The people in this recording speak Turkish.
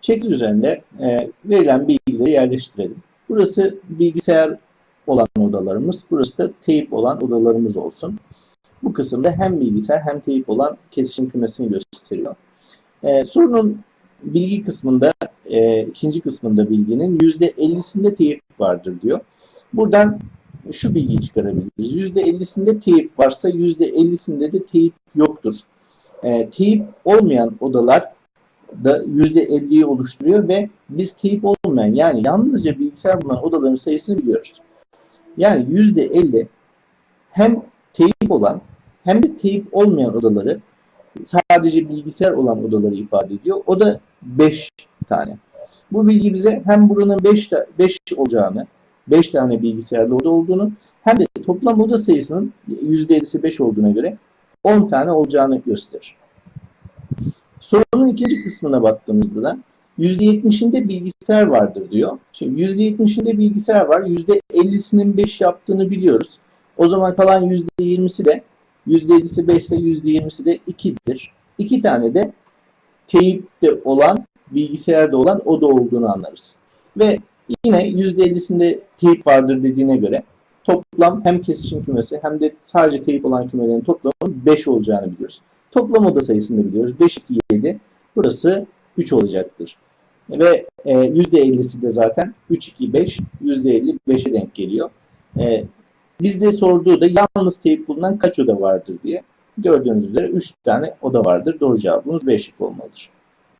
Şekil üzerinde e, verilen bilgileri yerleştirelim. Burası bilgisayar olan odalarımız, burası da teyip olan odalarımız olsun. Bu kısımda hem bilgisayar hem teyip olan kesişim kümesini gösteriyor. E, sorunun bilgi kısmında, e, ikinci kısmında bilginin %50'sinde teyip vardır diyor. Buradan şu bilgiyi çıkarabiliriz. %50'sinde teyip varsa %50'sinde de teyip yoktur. E, teyip olmayan odalar da %50'yi oluşturuyor ve biz teyip olmayan yani yalnızca bilgisayar bulunan odaların sayısını biliyoruz. Yani %50 hem teyip olan hem de teyip olmayan odaları sadece bilgisayar olan odaları ifade ediyor. O da 5 tane. Bu bilgi bize hem buranın 5 5 olacağını, 5 tane bilgisayarlı oda olduğunu hem de toplam oda sayısının %50'si 5 olduğuna göre 10 tane olacağını gösterir. Sorunun ikinci kısmına baktığımızda da %70'inde bilgisayar vardır diyor. Şimdi %70'inde bilgisayar var. %50'sinin 5 yaptığını biliyoruz. O zaman kalan %20'si de %50'si 5 ise %20'si de 2'dir. 2 tane de teyipte olan, bilgisayarda olan oda olduğunu anlarız. Ve yine %50'sinde teyip vardır dediğine göre toplam hem kesişim kümesi hem de sadece teyip olan kümelerin toplamı 5 olacağını biliyoruz. Toplam oda sayısını biliyoruz. 5, 2, 7. Burası 3 olacaktır. Ve e, %50'si de zaten 3, 2, 5. %50 5'e denk geliyor. E, bizde sorduğu da yalnız teyip bulunan kaç oda vardır diye. Gördüğünüz üzere 3 tane oda vardır. Doğru cevabımız B şıkkı olmalıdır.